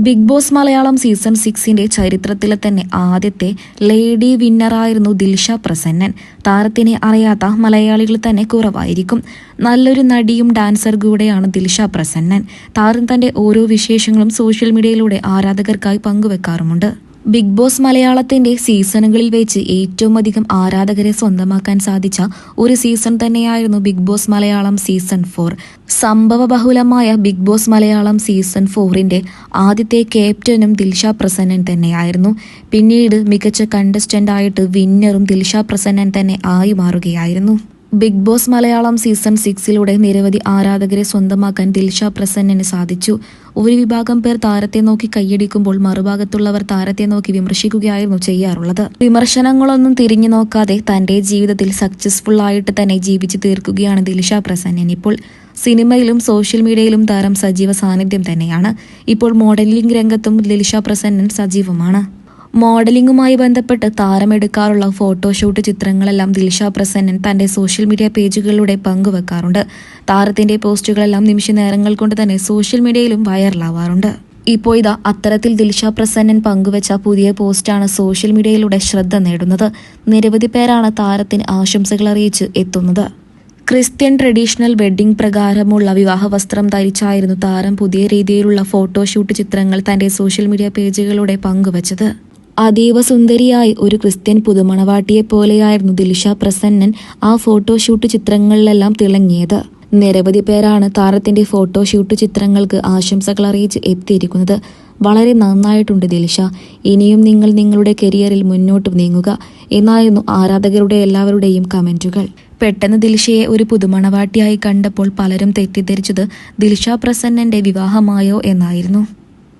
Big boss Malayalam season സിക്സിന്റെ ചരിത്രത്തിലെ തന്നെ ആദ്യത്തെ ലേഡി വിന്നറായിരുന്നു ദിൽഷ പ്രസന്നൻ. താരത്തിനെ അറിയാത്ത മലയാളികൾ തന്നെ കുറവായിരിക്കും. നല്ലൊരു നടിയും ഡാൻസർ കൂടെയാണ് ദിൽഷ പ്രസന്നൻ. താരം തന്റെ ഓരോ വിശേഷങ്ങളും സോഷ്യൽ മീഡിയയിലൂടെ ആരാധകർക്കായി പങ്കുവെക്കാറുമുണ്ട്. ബിഗ് ബോസ് മലയാളത്തിന്റെ സീസണുകളിൽ വെച്ച് ഏറ്റവും അധികം ആരാധകരെ സ്വന്തമാക്കാൻ സാധിച്ച ഒരു സീസൺ തന്നെയായിരുന്നു Bigg Boss Malayalam season four. സംഭവ ബഹുലമായ ബിഗ് ബോസ് മലയാളം സീസൺ ഫോറിന്റെ ആദ്യത്തെ ക്യാപ്റ്റനും ദിൽഷ പ്രസന്നൻ തന്നെയായിരുന്നു. പിന്നീട് മികച്ച കണ്ടസ്റ്റന്റായിട്ട് വിന്നറും ദിൽഷ പ്രസന്നൻ തന്നെ ആയി മാറുകയായിരുന്നു. ബിഗ് ബോസ് മലയാളം സീസൺ സിക്സിലൂടെ നിരവധി ആരാധകരെ സ്വന്തമാക്കാൻ ദിൽഷ പ്രസന്നന് സാധിച്ചു. ഒരു വിഭാഗം പേർ താരത്തെ നോക്കി കൈയടിക്കുമ്പോൾ മറുഭാഗത്തുള്ളവർ താരത്തെ നോക്കി വിമർശിക്കുകയായിരുന്നു ചെയ്യാറുള്ളത്. വിമർശനങ്ങളൊന്നും തിരിഞ്ഞു നോക്കാതെ തന്റെ ജീവിതത്തിൽ സക്സസ്ഫുൾ ആയിട്ട് തന്നെ ജീവിച്ചു തീർക്കുകയാണ് ദിൽഷ പ്രസന്നൻ ഇപ്പോൾ. സിനിമയിലും സോഷ്യൽ മീഡിയയിലും താരം സജീവ സാന്നിധ്യം തന്നെയാണ്. ഇപ്പോൾ മോഡലിംഗ് രംഗത്തും ദിൽഷ പ്രസന്നൻ സജീവമാണ്. മോഡലിംഗുമായി ബന്ധപ്പെട്ട് താരമെടുക്കാറുള്ള ഫോട്ടോഷൂട്ട് ചിത്രങ്ങളെല്ലാം ദിൽഷ പ്രസന്നൻ തന്റെ സോഷ്യൽ മീഡിയ പേജുകളിലൂടെ പങ്കുവെക്കാറുണ്ട്. താരത്തിന്റെ പോസ്റ്റുകളെല്ലാം നിമിഷ നേരങ്ങൾ കൊണ്ട് തന്നെ സോഷ്യൽ മീഡിയയിലും വൈറലാവാറുണ്ട്. ഇപ്പോൾ ഇതാ അത്തരത്തിൽ ദിൽഷ പ്രസന്നൻ പങ്കുവച്ച പുതിയ പോസ്റ്റാണ് സോഷ്യൽ മീഡിയയിലൂടെ ശ്രദ്ധ നേടുന്നത്. നിരവധി പേരാണ് താരത്തിന് ആശംസകൾ അറിയിച്ച് എത്തുന്നത്. ക്രിസ്ത്യൻ ട്രഡീഷണൽ വെഡ്ഡിംഗ് പ്രകാരമുള്ള വിവാഹ വസ്ത്രം ധരിച്ചായിരുന്നു താരം പുതിയ രീതിയിലുള്ള ഫോട്ടോഷൂട്ട് ചിത്രങ്ങൾ തന്റെ സോഷ്യൽ മീഡിയ പേജുകളിലൂടെ പങ്കുവച്ചത്. അതീവ സുന്ദരിയായി ഒരു ക്രിസ്ത്യൻ പുതുമണവാട്ടിയെ പോലെയായിരുന്നു ദിൽഷ പ്രസന്നൻ ആ ഫോട്ടോഷൂട്ട് ചിത്രങ്ങളിലെല്ലാം തിളങ്ങിയത്. നിരവധി പേരാണ് താരത്തിന്റെ ഫോട്ടോഷൂട്ട് ചിത്രങ്ങൾക്ക് ആശംസകൾ അറിയിച്ച് എത്തിയിരിക്കുന്നത്. വളരെ നന്നായിട്ടുണ്ട് ദിൽഷ. ഇനിയും നിങ്ങൾ നിങ്ങളുടെ കരിയറിൽ മുന്നോട്ട് നീങ്ങുക എന്നായിരുന്നു ആരാധകരുടെ എല്ലാവരുടെയും കമന്റുകൾ. പെട്ടെന്ന് ദിൽഷയെ ഒരു പുതുമണവാട്ടിയായി കണ്ടപ്പോൾ പലരും തെറ്റിദ്ധരിച്ചത് ദിൽഷ പ്രസന്നന്റെ വിവാഹമായോ എന്നായിരുന്നു.